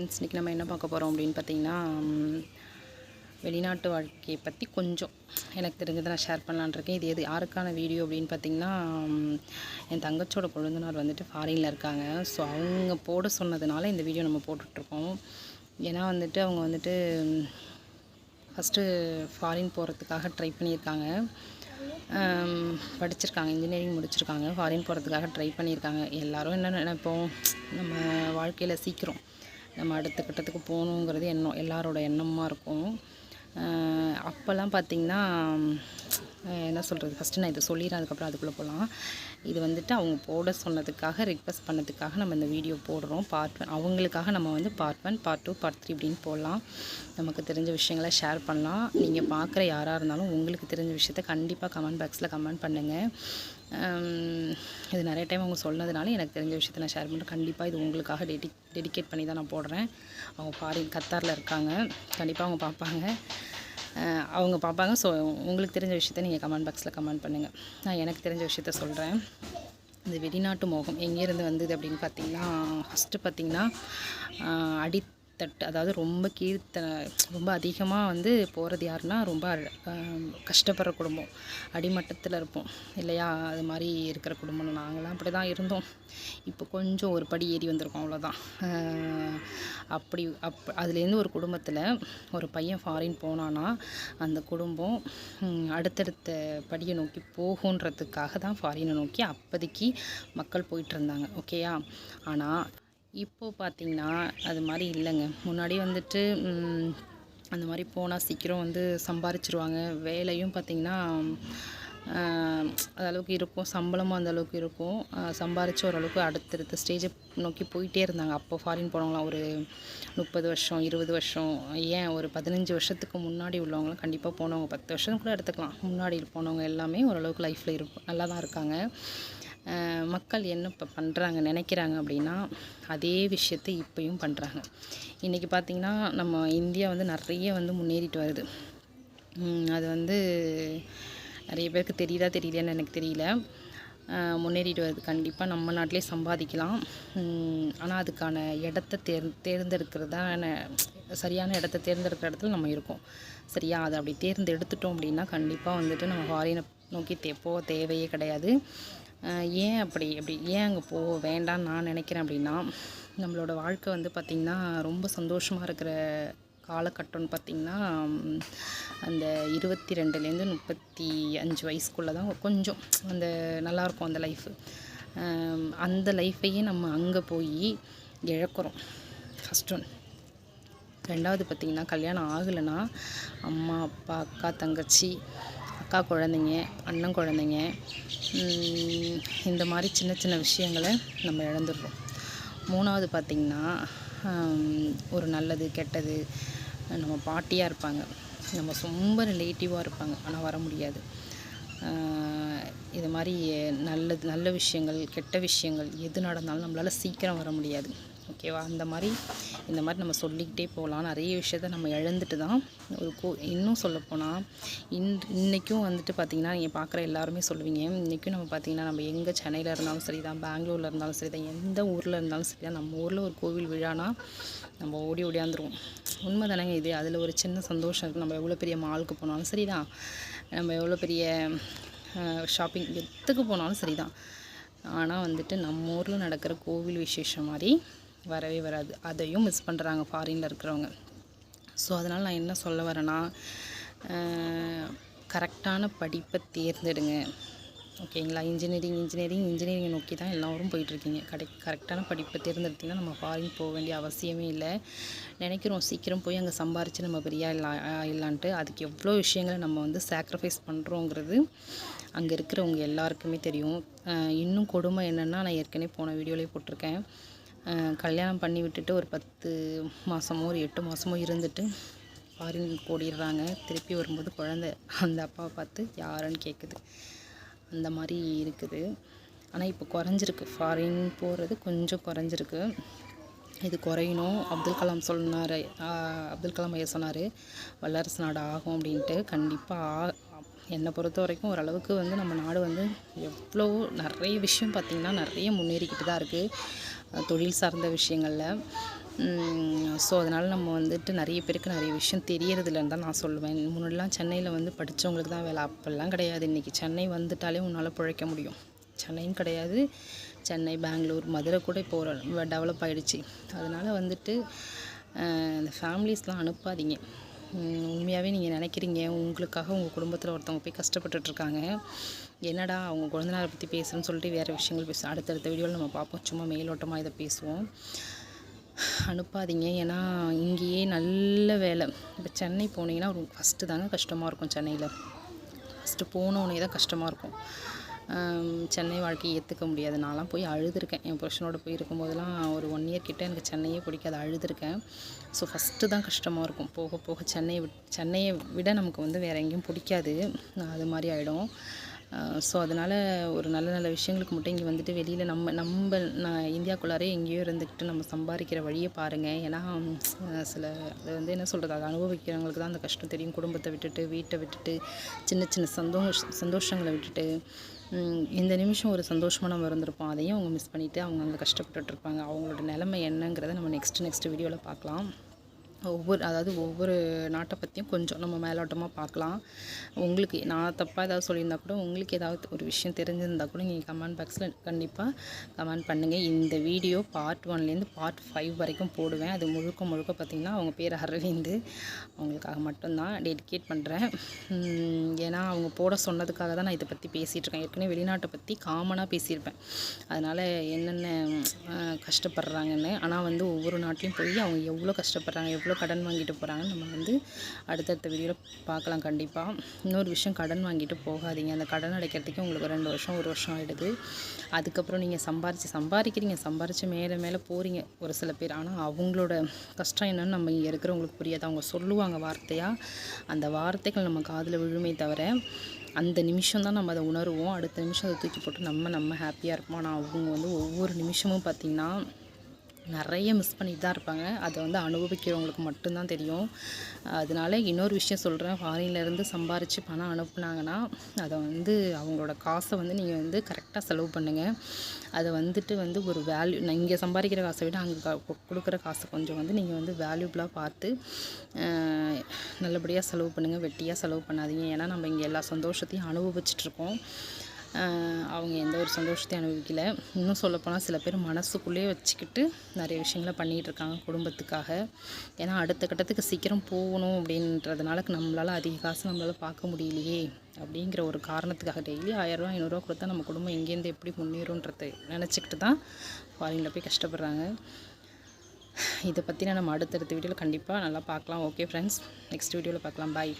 Friends இன்றைக்கி நம்ம என்ன பார்க்க போகிறோம் அப்படின்னு பார்த்தீங்கன்னா வெளிநாட்டு வாழ்க்கையை பற்றி கொஞ்சம் எனக்கு தெரிஞ்சதை நான் ஷேர் பண்ணலான்னு இருக்கேன். இது எது யாருக்கான வீடியோ அப்படின்னு பார்த்தீங்கன்னா என் தங்கச்சோட கொழுந்தனார் வந்துட்டு ஃபாரினில் இருக்காங்க. ஸோ அவங்க போட சொன்னதுனால இந்த வீடியோ நம்ம போட்டுட்ருக்கோம் ஏன்னா வந்துட்டு அவங்க வந்துட்டு ஃபஸ்ட்டு ஃபாரின் போகிறதுக்காக ட்ரை பண்ணியிருக்காங்க. படிச்சிருக்காங்க இன்ஜினியரிங் முடிச்சிருக்காங்க. ஃபாரின் போகிறதுக்காக ட்ரை பண்ணியிருக்காங்க. எல்லோரும் என்ன நினைப்போம்? நம்ம வாழ்க்கையில் சீக்கிரம் நம்ம அடுத்த கட்டத்துக்கு போகணுங்கிறது எண்ணம் எல்லாரோட எண்ணமாக இருக்கும். அப்போல்லாம் பார்த்திங்கன்னா என்ன சொல்கிறது ஃபஸ்ட்டு நான் இதை சொல்லிடுறேன் அதுக்கப்புறம் அதுக்குள்ளே போகலாம் இது வந்துட்டு அவங்க போட சொன்னதுக்காக ரிக்வெஸ்ட் பண்ணதுக்காக நம்ம இந்த வீடியோ போடுறோம். பார்ட் ஒன் அவங்களுக்காக நம்ம வந்து part one part two part three இப்படின்னு போடலாம். நமக்கு தெரிஞ்ச விஷயங்களை ஷேர் பண்ணலாம். நீங்கள் பார்க்குற யாராக இருந்தாலும் உங்களுக்கு தெரிஞ்ச விஷயத்த கண்டிப்பாக கமெண்ட் பாக்ஸில் கமெண்ட் பண்ணுங்கள் இது நிறைய டைம் அவங்க சொன்னதுனால எனக்கு தெரிஞ்ச விஷயத்த நான் ஷேர் பண்ணுறேன் கண்டிப்பாக இது உங்களுக்காக டெடி டெடிகேட் பண்ணி தான் நான் போடுறேன். அவங்க ஃபாரின் கத்தாரில் இருக்காங்க. கண்டிப்பாக அவங்க பார்ப்பாங்க. அவங்க பார்ப்பாங்க. ஸோ உங்களுக்கு தெரிஞ்ச விஷயத்த நீங்கள் கமெண்ட் பாக்ஸில் கமெண்ட் பண்ணுங்கள் நான் எனக்கு தெரிஞ்ச விஷயத்த சொல்கிறேன் இந்த வெளிநாட்டு மோகம். எங்கேருந்து வந்தது அப்படின்னு பார்த்தீங்கன்னா ஃபஸ்ட்டு பார்த்திங்கன்னா அடி தட்டு அதாவது ரொம்ப கீழ்த்த ரொம்ப அதிகமாக வந்து போகிறது யாருன்னா ரொம்ப கஷ்டப்படுற குடும்பம். அடிமட்டத்தில் இருப்போம் இல்லையா? அது மாதிரி இருக்கிற குடும்பம் நாங்களாம் அப்படி தான் இருந்தோம். இப்போ கொஞ்சம் ஒரு படி ஏறி வந்திருக்கோம் அவ்வளோதான் அப்படி அப் அதுலேருந்து ஒரு குடும்பத்தில் ஒரு பையன் ஃபாரின் போனான்னா அந்த குடும்பம் அடுத்தடுத்த படியை நோக்கி போகுன்றதுக்காக தான் ஃபாரினை நோக்கி அப்போதைக்கு மக்கள் போயிட்டு இருந்தாங்க ஓகேயா ஆனால் இப்போது பார்த்தீங்கன்னா அது மாதிரி இல்லைங்க. முன்னாடி வந்துட்டு அந்த மாதிரி போனால் சீக்கிரம் வந்து சம்பாரிச்சிருவாங்க. வேலையும் பார்த்திங்கன்னா அளவுக்கு இருக்கும். சம்பளமும் அந்தளவுக்கு இருக்கும். சம்பாரித்து ஓரளவுக்கு அடுத்தடுத்த ஸ்டேஜை நோக்கி போயிட்டே இருந்தாங்க. அப்போ ஃபாரின் போனவங்களாம் ஒரு முப்பது வருஷம் இருபது வருஷம் ஏன் ஒரு பதினஞ்சு வருஷத்துக்கு முன்னாடி உள்ளவங்களாம் கண்டிப்பாக போனவங்க. பத்து வருஷம் கூட எடுத்துக்கலாம். முன்னாடி போனவங்க எல்லாமே ஓரளவுக்கு லைஃப்பில் இருப்போம் நல்லா தான் இருக்காங்க. மக்கள் என்ன இப்போ பண்ணுறாங்க நினைக்கிறாங்க அப்படின்னா அதே விஷயத்தை இப்போயும் பண்ணுறாங்க இன்றைக்கி பார்த்திங்கன்னா நம்ம இந்தியா வந்து நிறைய வந்து முன்னேறிட்டு வருது. அது வந்து நிறைய பேருக்கு தெரியுதா தெரியலையான்னு எனக்கு தெரியல. முன்னேறிட்டு வருது. கண்டிப்பாக நம்ம நாட்டிலே சம்பாதிக்கலாம். ஆனால் அதுக்கான இடத்த தேர் தேர்ந்தெடுக்கிறதான சரியான இடத்த தேர்ந்தெடுக்கிற இடத்துல நம்ம இருக்கோம். சரியா? அதை அப்படி தேர்ந்தெடுத்துட்டோம் அப்படின்னா கண்டிப்பாக வந்துட்டு நம்ம ஃபாரினை நோக்கி தே போக தேவையே கிடையாது. ஏன் அப்படி அப்படி ஏன் அங்கே போக வேண்டாம்னு நான் நினைக்கிறேன் அப்படின்னா நம்மளோட வாழ்க்கை வந்து பார்த்திங்கன்னா ரொம்ப சந்தோஷமாக இருக்கிற காலகட்டம்னு பார்த்திங்கன்னா அந்த இருபத்தி ரெண்டுலேருந்து முப்பத்தி அஞ்சு வயசுக்குள்ளே தான் கொஞ்சம் அந்த நல்லாயிருக்கும் அந்த லைஃபு அந்த லைஃப்பையே நம்ம அங்கே போய் இழக்கிறோம். ஃபஸ்ட் ஒன் ரெண்டாவது பார்த்திங்கன்னா கல்யாணம் ஆகலைன்னா அம்மா அப்பா அக்கா தங்கச்சி அக்கா குழந்தைங்க அண்ணன் குழந்தைங்க இந்த மாதிரி சின்ன சின்ன விஷயங்களை நம்ம இழந்துடுறோம். மூணாவது பார்த்திங்கன்னா ஒரு நல்லது கெட்டது நம்ம பாட்டியாக இருப்பாங்க. நம்ம ரொம்ப ரிலேட்டிவாக இருப்பாங்க. ஆனால் வர முடியாது. இது மாதிரி நல்லது நல்ல விஷயங்கள் கெட்ட விஷயங்கள் எது நடந்தாலும் நம்மளால் சீக்கிரம் வர முடியாது. ஓகேவா? அந்த மாதிரி இந்த மாதிரி நம்ம சொல்லிக்கிட்டே போகலாம். நிறைய விஷயத்த நம்ம இழந்துட்டு தான் ஒரு கோ இன்னும் சொல்லப்போனால் இன் இன்றைக்கும் வந்துட்டு பார்த்திங்கன்னா நீங்கள் பார்க்குற எல்லாருமே சொல்லுவீங்க. இன்றைக்கும் நம்ம பார்த்திங்கன்னா நம்ம எங்கே சென்னையில் இருந்தாலும் சரி தான் பெங்களூரில் இருந்தாலும் சரி தான் எந்த ஊரில் இருந்தாலும் சரி தான் நம்ம ஊரில் ஒரு கோவில் விழானா நம்ம ஓடி ஓடியாந்துருவோம் உண்மை தானேங்க இது. அதில் ஒரு சின்ன சந்தோஷம். இருக்குது நம்ம எவ்வளோ பெரிய மாலுக்கு போனாலும் சரி தான். நம்ம எவ்வளோ பெரிய ஷாப்பிங் எத்துக்கு போனாலும் சரி தான். ஆனால் வந்துட்டு நம்ம ஊரில் நடக்கிற கோவில் விசேஷம் மாதிரி வரவே வராது. அதையும் மிஸ் பண்ணுறாங்க ஃபாரினில் இருக்கிறவங்க. ஸோ அதனால் நான் என்ன சொல்ல வரேன்னா கரெக்டான படிப்பை தேர்ந்தெடுங்க. ஓகேங்களா இன்ஜினியரிங் இன்ஜினியரிங் இன்ஜினியரிங் நோக்கி தான் எல்லோரும் போயிட்டுருக்கீங்க. கடை கரெக்டான படிப்பை தேர்ந்தெடுத்திங்கன்னா நம்ம ஃபாரின் போக வேண்டிய அவசியமே இல்லை. நினைக்கிறோம் சீக்கிரம் போய் அங்கே சம்பாரித்து நம்ம பெரியா இல்லா இல்லான்ட்டு அதுக்கு எவ்வளோ விஷயங்களை நம்ம வந்து சாக்ரிஃபைஸ் பண்ணுறோங்கிறது அங்கே இருக்கிறவங்க எல்லாருக்குமே தெரியும். இன்னும் கொடுமை என்னென்னா நான் ஏற்கனவே போன வீடியோலேயே போட்டிருக்கேன். கல்யாணம் பண்ணி விட்டுட்டு ஒரு பத்து மாதமோ ஒரு எட்டு மாதமோ இருந்துட்டு ஃபாரின் ஓடிடுறாங்க. திருப்பி வரும்போது குழந்தை அந்த அப்பாவை பார்த்து யாருன்னு கேட்குது அந்த மாதிரி இருக்குது. ஆனால் இப்போ குறைஞ்சிருக்கு. ஃபாரின் போகிறது கொஞ்சம் குறைஞ்சிருக்கு. இது குறையணும். அப்துல் கலாம் சொன்னார். அப்துல் கலாம் ஐயா சொன்னார் வல்லரசு நாடு ஆகும் அப்படின்ட்டு. கண்டிப்பாக ஆ என்னை பொறுத்த வரைக்கும் ஓரளவுக்கு வந்து நம்ம நாடு வந்து எவ்வளோ நிறைய விஷயம் பார்த்திங்கன்னா நிறைய முன்னேறிக்கிட்டு தான் இருக்குது தொழில் சார்ந்த விஷயங்களில். ஸோ அதனால் நம்ம வந்துட்டு நிறைய பேருக்கு நிறைய விஷயம் தெரியறதில்லன்னு தான் நான் சொல்லுவேன். முன்னாடிலாம் சென்னையில் வந்து படித்தவங்களுக்கு தான் வேலை. அப்போல்லாம் கிடையாது. இன்றைக்கி சென்னை வந்துட்டாலே உன்னால் பிழைக்க முடியும். சென்னைன்னு கிடையாது. சென்னை பெங்களூர் மதுரை கூட இப்போ ஒரு டெவலப் ஆகிடுச்சு அதனால் வந்துட்டு இந்த ஃபேமிலிஸ்லாம் அனுப்பாதீங்க. உண்மையாகவே நீங்கள் நினைக்கிறீங்க. உங்களுக்காக உங்கள் குடும்பத்தில் ஒருத்தவங்க போய் கஷ்டப்பட்டுட்ருக்காங்க என்னடா அவங்க குழந்தைனாரை பற்றி பேசுகிறேன்னு சொல்லிட்டு வேறு விஷயங்கள் பேச அடுத்தடுத்த வீடியோவில் நம்ம பார்ப்போம். சும்மா மேலோட்டமாக இதை பேசுவோம். அனுப்பாதீங்க. ஏன்னா இங்கேயே நல்ல வேலை. இப்போ சென்னை போனீங்கன்னா ஒரு ஃபஸ்ட்டு தாங்க கஷ்டமாக இருக்கும் சென்னையில். ஃபஸ்ட்டு போனோடனே தான் கஷ்டமாக இருக்கும். சென்னை வாழ்க்கையை ஏற்றுக்க முடியாது. நான்லாம் போய் அழுதுருக்கேன். என் புருஷனோட போய் இருக்கும்போதெல்லாம் ஒரு ஒன் இயர் கிட்டே எனக்கு சென்னையே பிடிக்காது. அழுதுருக்கேன். ஸோ ஃபஸ்ட்டு தான் கஷ்டமாக இருக்கும். போக போக சென்னையை விட் சென்னையை விட நமக்கு வந்து வேறு எங்கேயும் பிடிக்காது. அது மாதிரி ஆகிடும் ஸோ அதனால் ஒரு நல்ல நல்ல விஷயங்களுக்கு மட்டும் இங்கே வந்துட்டு வெளியில் நம்ம நம்ம நான் இந்தியாக்குள்ளாரே எங்கேயோ இருந்துக்கிட்டு நம்ம சம்பாதிக்கிற வழியை பாருங்கள் ஏன்னா சில அது வந்து என்ன சொல்கிறது அதை அனுபவிக்கிறவங்களுக்கு தான் அந்த கஷ்டம் தெரியும். குடும்பத்தை விட்டுட்டு வீட்டை விட்டுட்டு சின்ன சின்ன சந்தோஷ சந்தோஷங்களை விட்டுட்டு இந்த நிமிஷம் ஒரு சந்தோஷமாக நம்ம இருந்திருப்போம். அதையும் அவங்க மிஸ் பண்ணிவிட்டு அவங்க அங்கே கஷ்டப்பட்டுட்டு இருப்பாங்க. அவங்களோட நிலைமை என்னங்கிறத நம்ம நெக்ஸ்ட் நெக்ஸ்ட் வீடியோவில் பார்க்கலாம். ஒவ்வொரு அதாவது ஒவ்வொரு நாட்டை பற்றியும் கொஞ்சம் நம்ம மேலோட்டமாக பார்க்கலாம். உங்களுக்கு நான் தப்பாக ஏதாவது சொல்லியிருந்தா கூட உங்களுக்கு ஏதாவது ஒரு விஷயம் தெரிஞ்சிருந்தா கூட நீங்கள் கமெண்ட் பாக்ஸில் கண்டிப்பாக கமெண்ட் பண்ணுங்கள் இந்த வீடியோ பார்ட் ஒன்லேருந்து பார்ட் ஃபைவ் வரைக்கும் போடுவேன். அது முழுக்க முழுக்க பார்த்திங்கன்னா அவங்க பேர் அரவிந்து. அவங்களுக்காக மட்டும்தான் டெடிகேட் பண்ணுறேன் ஏன்னா அவங்க போட சொன்னதுக்காக தான் நான் இதை பற்றி பேசிகிட்ருக்கேன் ஏற்கனவே வெளிநாட்டை பற்றி காமனாக பேசியிருப்பேன். அதனால் என்னென்ன கஷ்டப்படுறாங்கன்னு. ஆனால் வந்து ஒவ்வொரு நாட்டிலையும் போய் அவங்க எவ்வளோ கஷ்டப்படுறாங்க எவ்வளோ கடன் வாங்கிட்டு போகிறாங்கன்னு நம்ம வந்து அடுத்தடுத்த வீடியோவில் பார்க்கலாம் கண்டிப்பாக இன்னொரு விஷயம் கடன் வாங்கிட்டு போகாதீங்க. அந்த கடன் அடைக்கிறதுக்கே உங்களுக்கு ரெண்டு வருஷம் ஒரு வருஷம் ஆகிடுது அதுக்கப்புறம் நீங்கள் சம்பாரித்து சம்பாதிக்கிறீங்க. சம்பாரித்து மேலே மேலே போகிறீங்க ஒரு சில பேர். ஆனால் அவங்களோட கஷ்டம் என்னென்னு நம்ம இங்கே இருக்கிறவங்களுக்கு புரியாது. அவங்க சொல்லுவாங்க வார்த்தையாக அந்த வார்த்தைகள் நம்ம காதில் விழுமே தவிர அந்த நிமிஷம் தான் நம்ம அதை உணருவோம். அடுத்த நிமிஷம் அதை தூக்கி போட்டு நம்ம நம்ம ஹாப்பியாக இருப்போம். ஆனால் அவங்க வந்து ஒவ்வொரு நிமிஷமும் பார்த்திங்கன்னா நிறைய மிஸ் பண்ணிட்டு தான் இருப்பாங்க. அதை வந்து அனுபவிக்கிறவங்களுக்கு மட்டும்தான் தெரியும். அதனால இன்னொரு விஷயம் சொல்கிறேன் ஃபாரின்லேருந்து சம்பாரித்து பணம் அனுப்புனாங்கன்னா அதை வந்து அவங்களோட காசை வந்து நீங்கள் வந்து கரெக்டாக செலவு பண்ணுங்கள் அதை வந்துட்டு வந்து ஒரு வேல்யூ நான் இங்கே சம்பாதிக்கிற காசை விட அங்கே கொடுக்குற காசை கொஞ்சம் வந்து நீங்கள் வந்து வேல்யூபிளாக பார்த்து நல்லபடியாக செலவு பண்ணுங்கள் வெட்டியாக செலவு பண்ணாதீங்க. ஏன்னா நம்ம இங்கே எல்லா சந்தோஷத்தையும் அனுபவிச்சிட்ருக்கோம் அவங்க எந்த ஒரு சந்தோஷத்தையும் அனுபவிக்கல. இன்னும் சொல்லப்போனால் சில பேர் மனசுக்குள்ளேயே வச்சுக்கிட்டு நிறைய விஷயங்களை பண்ணிகிட்டு இருக்காங்க குடும்பத்துக்காக. ஏன்னா அடுத்த கட்டத்துக்கு சீக்கிரம் போகணும் அப்படின்றதுனால நம்மளால் அதிக காசு நம்மளால் பார்க்க முடியலையே அப்படிங்கிற ஒரு காரணத்துக்காக டெய்லி ஆயிரரூவா ஐநூறுரூவா கொடுத்தா நம்ம குடும்பம் எங்கேருந்து எப்படி முன்னேறும்ன்றதை நினச்சிக்கிட்டு தான் ஃபாரினில் போய் கஷ்டப்படுறாங்க. இதை பற்றின நம்ம அடுத்தடுத்த வீடியோவில் கண்டிப்பாக நல்லா பார்க்கலாம். ஓகே ஃப்ரெண்ட்ஸ் நெக்ஸ்ட் வீடியோவில் பார்க்கலாம். பாய்